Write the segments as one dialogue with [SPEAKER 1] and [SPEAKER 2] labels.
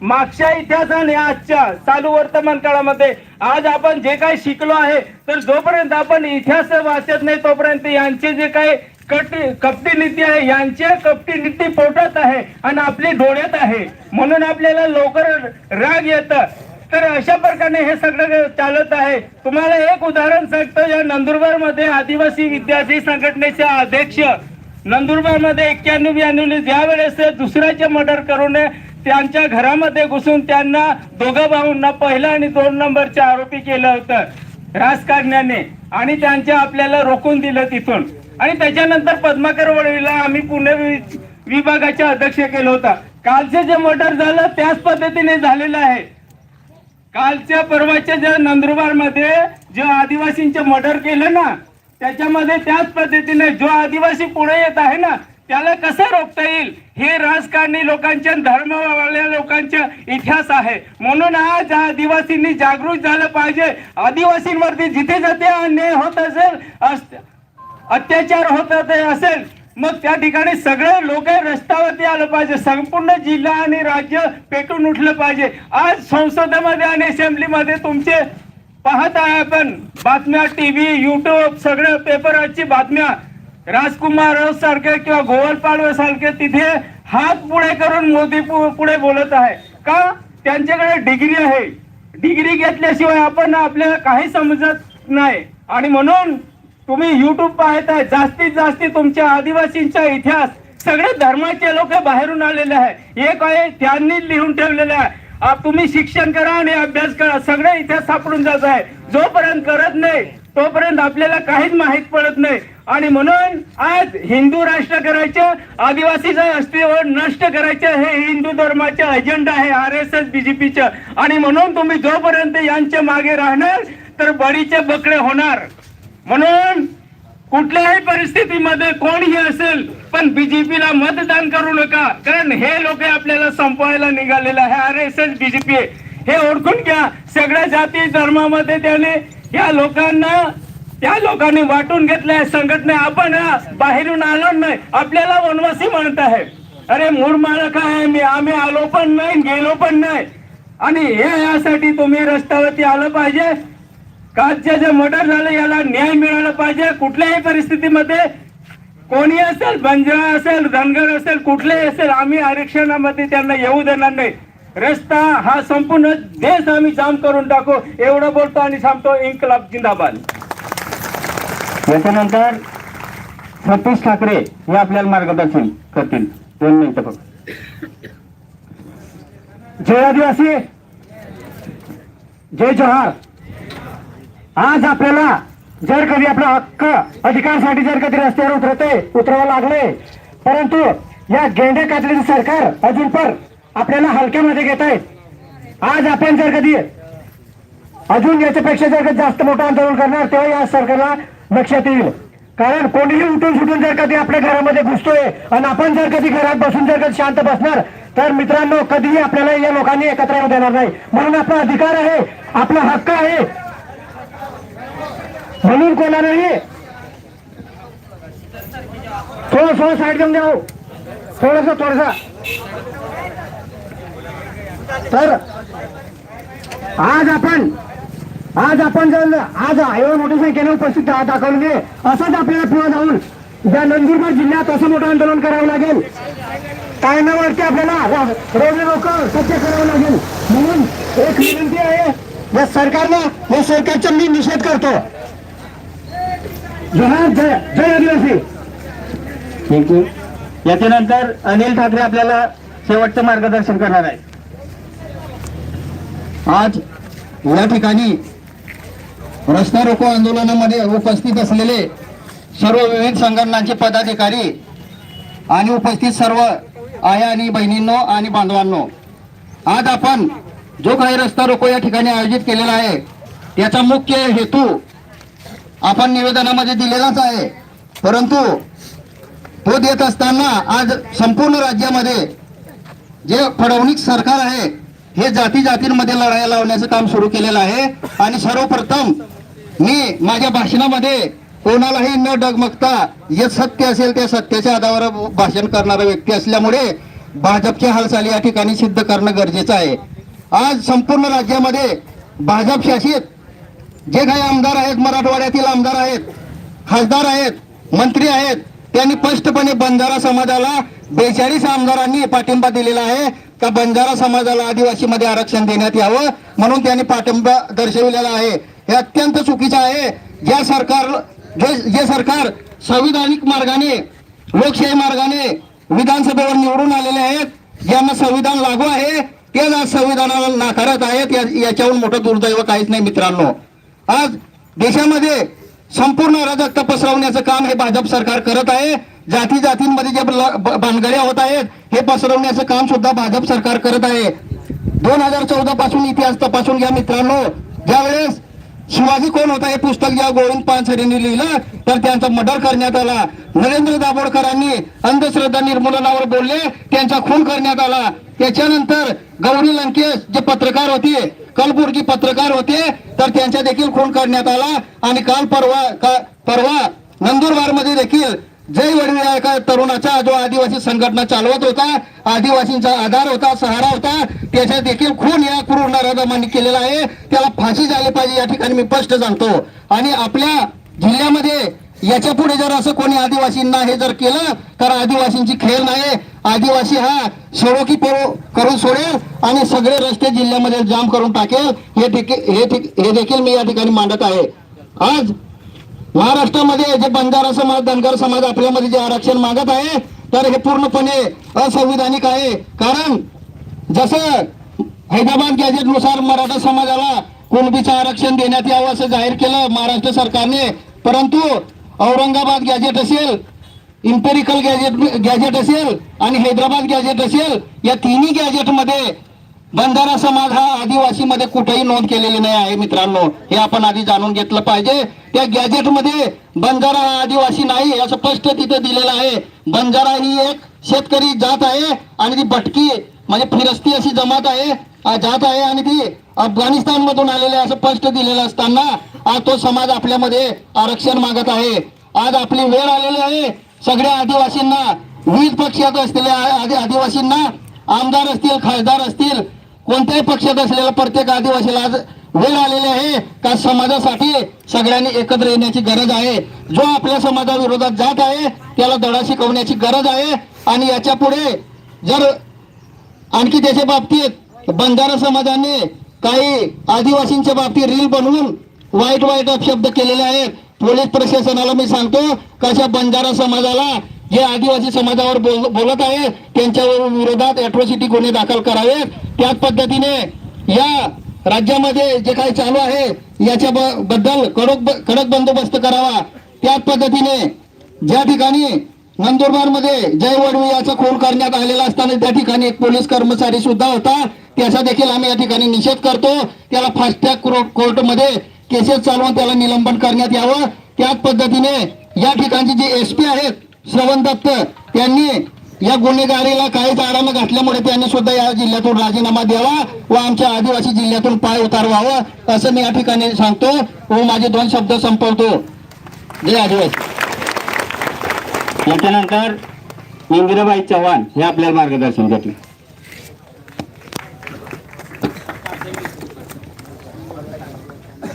[SPEAKER 1] मागच्या इतिहास आणि आजच्या चालू वर्तमान काळामध्ये आज आपण जे काही शिकलो आहे तर जोपर्यंत आपण इतिहास वाचत नाही तोपर्यंत यांचे जे काही कटी कपटी नीती आहे यांची कपटी नीती पोटत आहे आणि आपली डोळ्यात आहे. म्हणून आपल्याला लवकर राग येत. तर अशा प्रकारे हे सगळं चालत आहे. तुम्हाला एक उदाहरण सांगतो. या नंदुरबारमध्ये आदिवासी विद्यार्थी संघटनेचे अध्यक्ष नंदुरबारमध्ये एक्क्याण्णव ब्याण्णव ज्या वेळेस दुसऱ्याचे मर्डर करून त्यांच्या घरामध्ये घुसून त्यांना दोघं भाऊंना पहिला आणि दोन नंबरचे आरोपी केलं होतं. राजकारण्याने. आणि त्यांच्या आपल्याला रोखून दिलं तिथून. आणि त्याच्यानंतर पद्माकर वडवीला आम्ही पुणे वि- विभागाचे अध्यक्ष केलं होतं. कालचे जे मर्डर झालं त्याच पद्धतीने झालेलं आहे. कालच्या परवाच्या ज्या नंदुरबारमध्ये जे आदिवासींचे मर्डर केलं ना त्याच्यामध्ये त्याच पद्धतीने जो आदिवासी पुढे येत आहे ना त्याला कसं रोखता येईल? हे राजकारणी लोकांच्या धर्मवाल्या लोकांचा इतिहास आहे. म्हणून आज आदिवासींनी जागृत झालं पाहिजे. आदिवासींवरती जिथे जिथे अन्याय होत असेल अस- अत्याचार होत असेल मग त्या ठिकाणी सगळे लोक रस्त्यावरती आलं पाहिजे. संपूर्ण जिल्हा आणि राज्य पेटून उठलं पाहिजे. आज संसदेमध्ये आणि असेंब्लीमध्ये तुमचे पाहत आहे आपण. बातम्या टी व्ही युट्यूब सगळं पेपरची बातम्या. राजकुमार सारखे किंवा गोवल पाडवे सारखे तिथे हात पुढे करून मोदी पु- पुढे बोलत आहे. का? त्यांच्याकडे डिग्री आहे. डिग्री घेतल्याशिवाय आपण आपल्याला काही समजत नाही. आणि म्हणून तुम्ही युट्यूब पाहताय जास्तीत जास्त तुमच्या आदिवासींचा इतिहास सगळे धर्माचे लोक बाहेरून आलेले आहे. एक आहे त्यांनी लिहून ठेवलेले आहे. तुम्ही शिक्षण करा आणि अभ्यास करा. सगळे इतिहास सापडून जात आहे. जोपर्यंत करत नाही तोपर्यंत आपल्याला काहीच माहीत पडत नाही. आणि म्हणून आज हिंदू राष्ट्र करायचं आदिवासीचं अस्तित्व नष्ट करायचं हे हिंदू धर्माचे अजेंडा आहे आर एस एस बीजेपीचं आणि म्हणून तुम्ही जोपर्यंत यांच्या मागे राहणार तर बडीचे बकरे होणार. म्हणून कुठल्याही परिस्थितीमध्ये कोणीही असेल पण बीजेपीला मतदान करू नका. कारण हे लोक आपल्याला संपवायला निघालेले आहे आर एस एस बीजेपी हे ओळखून घ्या सगळ्या जाती धर्मामध्ये त्याने या लोकांना त्या लोकांनी वाटून घेतलंय संघटना. आपण बाहेरून आलो नाही. आपल्याला वनवासी म्हणत आहे. अरे मूळ मालक आहे मी. आम्ही आलो पण नाही गेलो पण नाही. आणि हे यासाठी तुम्ही रस्त्यावरती आलं पाहिजे. कालचे जे मर्डर झालं याला न्याय मिळाला पाहिजे. कुठल्याही परिस्थितीमध्ये कोणी असेल बंजरा असेल धनगर असेल कुठलेही असेल आम्ही आरक्षणामध्ये त्यांना येऊ देणार नाही. रस्ता हा संपूर्ण देश आम्ही जाम करून टाकू. एवढं बोलतो आणि सांगतो इन्कलाब जिंदाबाद.
[SPEAKER 2] याच्यानंतर सतीश ठाकरे हे आपल्याला मार्गदर्शन करतील. दोन मिनिटं फक्त जय आदिवासी. जय जोहार. आज आपल्याला जर कधी आपला हक्क अधिकारसाठी जर कधी रस्त्यावर उतरते उतरावं लागले परंतु या गेंडे कातलेलं सरकार अजून पण आपल्याला हलक्यामध्ये घेत आहे आज आपण जर कधी अजून याच्यापेक्षा जर कधी जास्त मोठं आंदोलन करणार तेव्हा या सरकारला लक्षात येईल. कारण कोणीही उठून सुटून जर कधी आपल्या घरामध्ये घुसतोय आणि आपण जर कधी घरात बसून जर कधी शांत बसणार तर मित्रांनो कधीही आपल्याला या लोकांनी एकत्र येऊ देणार नाही. म्हणून आपला अधिकार आहे आपला हक्क आहे. म्हणून कोणालाही थोडं थोडं साईड घेऊन द्या हो. थोडस थोडसा. तर आज आपण आज आपण जर आज एवढ्या मोठ्या संख्येने उपस्थित दा- दाखवून दे. असंच आपल्याला पुढे जाऊन ज्या नंदुरबार जिल्ह्यात असं मोठं आंदोलन करावं लागेल. कायमावरती आपल्याला रोड लोक सत्य करावं लागेल. म्हणून एक विनंती आहे या सरकारनं या सरकारचा मी निषेध करतो. जय जय आदिवासी. थँक्यू. याच्यानंतर अनिल ठाकरे आपल्याला शेवटचं मार्गदर्शन करणार आहे
[SPEAKER 3] आज या ठिकाणी रस्ता रोको आंदोलनामध्ये उपस्थित असलेले सर्व विविध संघटनांचे पदाधिकारी आणि उपस्थित सर्व आया आणि बहिणींनो आणि बांधवांनो आज आपण जो काही रस्ता रोको या ठिकाणी आयोजित केलेला आहे याचा मुख्य हेतू आपण निवेदनामध्ये दिलेलाच आहे. परंतु तो देत असताना आज संपूर्ण राज्यामध्ये जे फडवणीक सरकार आहे हे जाती जातींमध्ये लढाई लावण्याचं काम सुरू केलेलं आहे. आणि सर्वप्रथम मी माझ्या भाषणामध्ये कोणालाही न डगमगता जे सत्य असेल त्या सत्याच्या आधारावर भाषण करणारा व्यक्ती असल्यामुळे भाजपची हालचाली या ठिकाणी सिद्ध करणं गरजेचं आहे. आज संपूर्ण राज्यामध्ये भाजप शासित जे काही आमदार आहेत मराठवाड्यातील आमदार आहेत खासदार आहेत मंत्री आहेत त्यांनी स्पष्टपणे बंजारा समाजाला बेचाळीस आमदारांनी पाठिंबा दिलेला आहे. का बंजारा समाजाला आदिवासीमध्ये आरक्षण देण्यात यावं म्हणून त्यांनी पाठिंबा दर्शविलेला आहे. हे अत्यंत चुकीचं आहे. ज्या सरकार जे जे सरकार संविधानिक मार्गाने लोकशाही मार्गाने विधानसभेवर निवडून आलेले आहेत ज्यांना संविधान लागू आहे तेच आज संविधानाला नाकारत आहेत या- याच्याहून मोठं दुर्दैव काहीच नाही मित्रांनो. आज देशामध्ये संपूर्ण अराजकता पसरवण्याचं काम हे भाजप सरकार करत आहे. जाती जातींमध्ये जे भानगड्या होत आहेत हे पसरवण्याचं काम सुद्धा भाजप सरकार करत आहे. दोन हजार चौदा पासून इतिहास तपासून घ्या मित्रांनो. ज्यावेळेस शिवाजी कोण होता हे पुस्तक ज्या गोविंद पानसरेंनी लिहिलं तर त्यांचा मर्डर करण्यात आला. नरेंद्र दाभोळकरांनी अंधश्रद्धा निर्मूलनावर बोलले त्यांचा खून करण्यात आला. त्याच्यानंतर गौरी लंकेश जे पत्रकार होते कलबुर्गी पत्रकार होते तर त्यांचा देखील खून करण्यात आला. आणि काल परवा का- परवा नंदुरबारमध्ये देखील जय वडील एका तरुणाचा जो आदिवासी संघटना चालवत होता आदिवासींचा आधार होता सहारा होता त्याच्या देखील खून या क्रूर नराधमांनी केलेला आहे. त्याला फाशी झाली पाहिजे या ठिकाणी मी स्पष्ट सांगतो. आणि आपल्या जिल्ह्यामध्ये याच्यापुढे जर असं कोणी आदिवासींना हे जर केलं तर आदिवासींची खेळ नाही. आदिवासी हा सोडोकी करून सोडेल आणि सगळे रस्ते जिल्ह्यामध्ये जाम करून टाकेल. हे हे देखील मी या ठिकाणी मांडत आहे. आज महाराष्ट्रामध्ये जे बंजारा समाज धनगर समाज आपल्यामध्ये जे आरक्षण मागत आहे तर हे पूर्णपणे असंविधानिक आहे. कारण जसं हैदराबाद गॅजेटनुसार मराठा समाजाला कुणबीचं आरक्षण देण्यात यावं असं जाहीर केलं महाराष्ट्र सरकारने परंतु औरंगाबाद गॅजेट असेल इम्पेरिकल गॅजेट गॅजेट असेल आणि हैदराबाद गॅजेट असेल या तिन्ही गॅजेटमध्ये बंजारा समाज हा आदिवासीमध्ये कुठेही नोंद केलेली नाही आहे मित्रांनो. हे आपण आधी जाणून घेतलं पाहिजे. त्या गॅजेटमध्ये बंजारा हा आदिवासी नाही असं स्पष्ट तिथे दिलेलं आहे. बंजारा ही एक शेतकरी जात आहे आणि ती भटकी म्हणजे फिरस्ती अशी जमात आहे जात आहे आणि ती अफगाणिस्तान मधून आलेले असं स्पष्ट दिलेलं असताना आज तो समाज आपल्यामध्ये आरक्षण मागत आहे. आज आपली वेळ आलेली आहे. सगळ्या आदिवासींना विविध पक्षात असलेल्या आदि- आदिवासींना आमदार असतील खासदार असतील कोणत्याही पक्षात असलेल्या प्रत्येक आदिवासीला आज वेळ आलेली आहे का समाजासाठी सगळ्यांनी एकत्र येण्याची गरज आहे? जो आपल्या समाजाविरोधात जात आहे त्याला धडा शिकवण्याची गरज आहे. आणि याच्यापुढे जर आणखी त्याच्या बाबतीत बंजारा समाजाने काही आदिवासींच्या बाबतीत रील बनवून वाईट वाईट अपशब्द केलेले आहेत पोलीस प्रशासनाला मी सांगतो कशा बंजारा समाजाला जे आदिवासी समाजावर बोल- बोलत आहे त्यांच्या विरोधात अॅट्रॉसिटी गुन्हे दाखल करावेत. त्याच पद्धतीने या राज्यामध्ये जे काही चालू आहे याच्या ब- बद्दल कडक ब- कडक बंदोबस्त करावा. त्याच पद्धतीने ज्या ठिकाणी नंदुरबारमध्ये जय वडवी याचा खून करण्यात आलेला असताना त्या ठिकाणी एक पोलीस कर्मचारी सुद्धा होता. त्याचा देखील आम्ही या ठिकाणी निषेध करतो. त्याला फास्ट ट्रॅक कोर्टमध्ये केसेस चालवून त्याला निलंबन करण्यात यावं. त्याच पद्धतीने या ठिकाणचे जे एस पी आहेत श्रवण दत्त त्यांनी या गुन्हेगारीला काहीच आराम घातल्यामुळे त्यांनी सुद्धा या जिल्ह्यातून राजीनामा द्यावा व आमच्या आदिवासी जिल्ह्यातून पाय उतारवावं असं मी या ठिकाणी सांगतो व माझे दोन शब्द संपवतो. जय आदिवासी.
[SPEAKER 4] याच्यानंतर इंदिराबाई चव्हाण हे आपल्याला मार्गदर्शन करतील.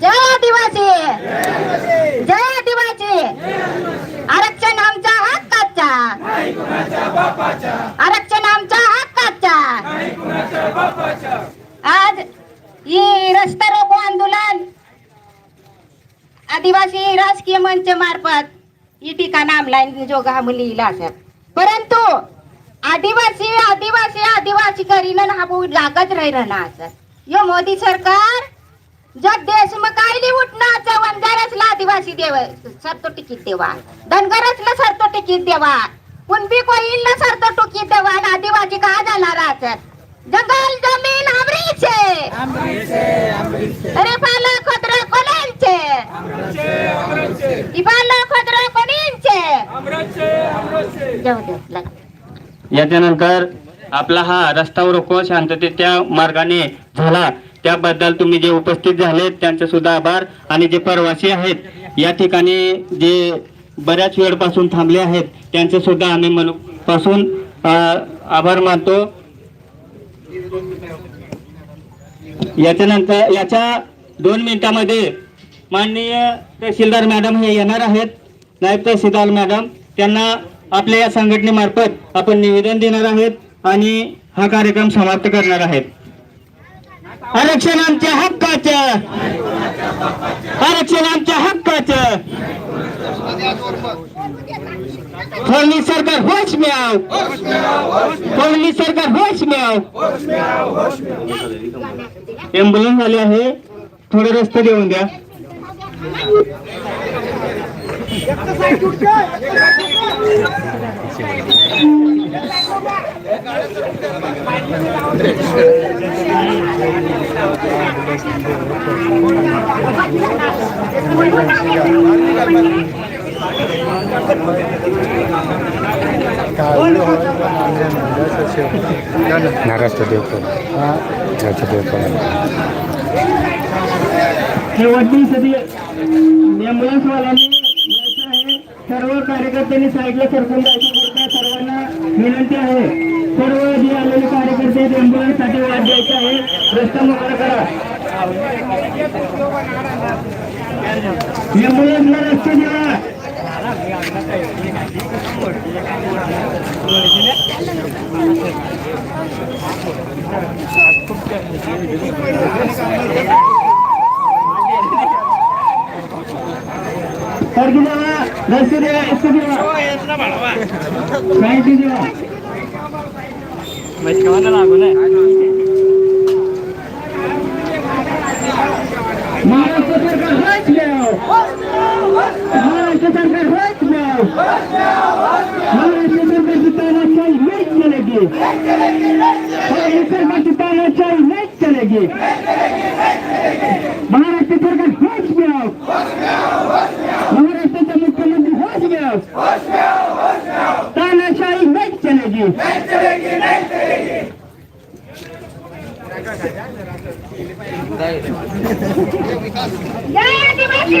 [SPEAKER 5] जय आदिवासी! जय आदिवासी आरक्षण आमच्या हक्काचा आरक्षण आमच्या हक्काचा आज ही रस्ता रोको आंदोलन आदिवासी राजकीय मंच मार्फत ही ठिकाण आमलाईन जो लिहिला असत परंतु आदिवासी आदिवासी आदिवासी करीन हा भाऊ लागत राहिलं ना असं. यो मोदी सरकार जग देश मग कायली उठणार वंजारसला आदिवासी देव सरतो तिकीट देवा. धनगरसला सरतो तिकीट देवा. कुणबी कोईलला सरतो तिकीट देवा आदिवासी का झाला असत जंगल जमीन आमरीचे. अरे पाला खोदरा कोणांचे? इबाला खोदरा कोणींचे? जाऊ दे लगा.
[SPEAKER 4] याच्यानंतर आपला हा रस्ता रोको शांततेच्या मार्गाने झाला. त्याबद्दल तुम्ही जे उपस्थित झाले त्यांचे सुद्धा आभार. आणि जे प्रवासी आहेत या ठिकाणी जे बऱ्याच वेळपासून थांबले आहेत त्यांचे सुद्धा आम्ही मनापासून आभार मानतो. याच्यानंतर याच्या दोन मिनिटामध्ये माननीय तहसीलदार मॅडम हे येणार आहेत. नायब तहसीलदार मॅडम त्यांना आपल्या या संघटनेमार्फत आपण निवेदन देणार आहेत आणि हा कार्यक्रम समाप्त करणार आहेत. आरक्षण आमच्या हक्काच्या आरक्षण आमच्या हक्क फडणवीस सरकार होश म्याव फडणवीस सरकार होश म्याव एम्ब्युलन्स आली आहे. थोडे रस्ते देऊन द्या
[SPEAKER 6] महाराष्ट्र देवतो महाराष्ट्र देवतो
[SPEAKER 4] शेवटची सदी एम्ब्युलन्स वाल्यांनी यायचं आहे. सर्व कार्यकर्त्यांनी साईडला सरकून जायचं करता सर्वांना विनंती आहे. सर्व जे आलेले कार्यकर्ते एम्ब्युलन्ससाठी वाट द्यायचा आहे. रस्ता मोकळा करा. एम्ब्युलन्सला रस्ते द्या. सरकी द्यावा रस्ते द्या रस्ते द्या माहिती द्या महाराष्ट्र सरकार महाराष्ट्र सरकारची तानाशाही नहीं चलेगी महाराष्ट्र सरकारची तानाशाही नहीं चलेगी महाराष्ट्र सरकार होच द्याव महाराष्ट्राचा मुख्यमंत्री होच द्याव तानाशाही नहीं चलेगी
[SPEAKER 5] जय आदिवासी!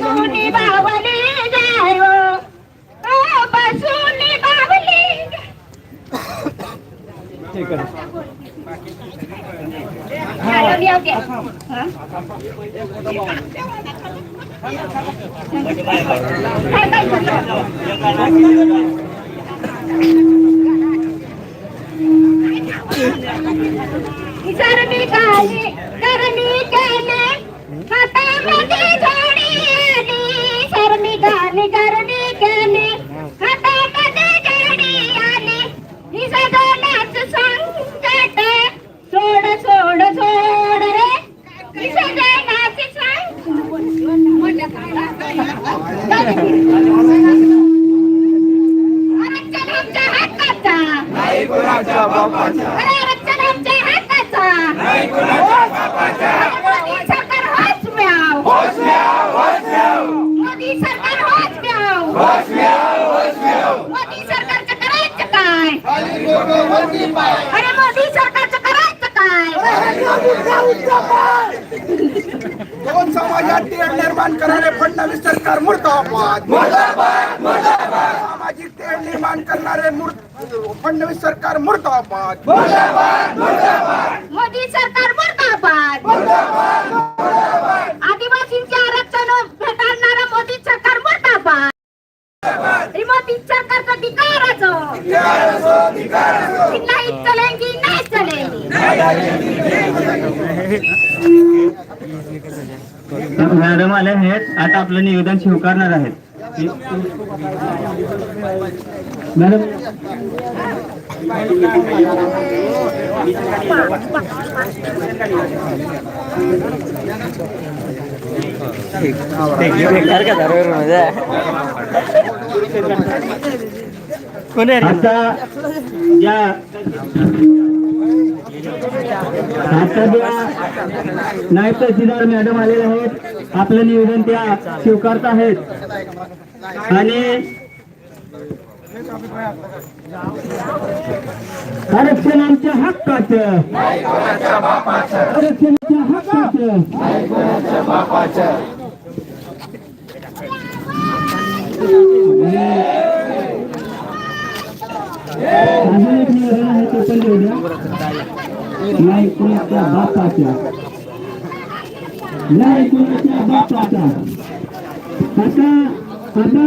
[SPEAKER 5] दावडी बसूनी बावली जाय ओ बसूनी बावली अरे आरक्षण आमच्या हक्काचा मोदी सरकार होच म्याव मोदी सरकार होच म्याव मोदी सरकारचं करायचं काय? अरे मोदी सरकारचं करायचं काय?
[SPEAKER 7] दोन समाजात निर्माण करणारे फडणवीस सरकार मुर्दाबाद. सामाजिक तेढ निर्माण करणारे फडणवीस सरकार मुर्दाबाद.
[SPEAKER 5] मोदी सरकार मुर्दाबाद. आदिवासींचे आरक्षण भेटाळणारा मोदी सरकार मुर्दाबाद. हे मोदी सरकारचा धिक्काराचं. नाही चलेंगी नाही चलेंगी
[SPEAKER 4] मॅडम आले आहेत. आता आपलं निवेदन स्वीकारणार आहेत. मॅडम. आता या आता ज्या नायब तहसीलदार मॅडम आलेले आहेत आपलं निवेदन त्या स्वीकारत आहेत. आणि आरक्षण आमच्या हक्काचं. आरक्षणाच्या हक्काचं. नाही कुणाच्या बापाच्या नाही कुणाच्या बापाचा आता आपण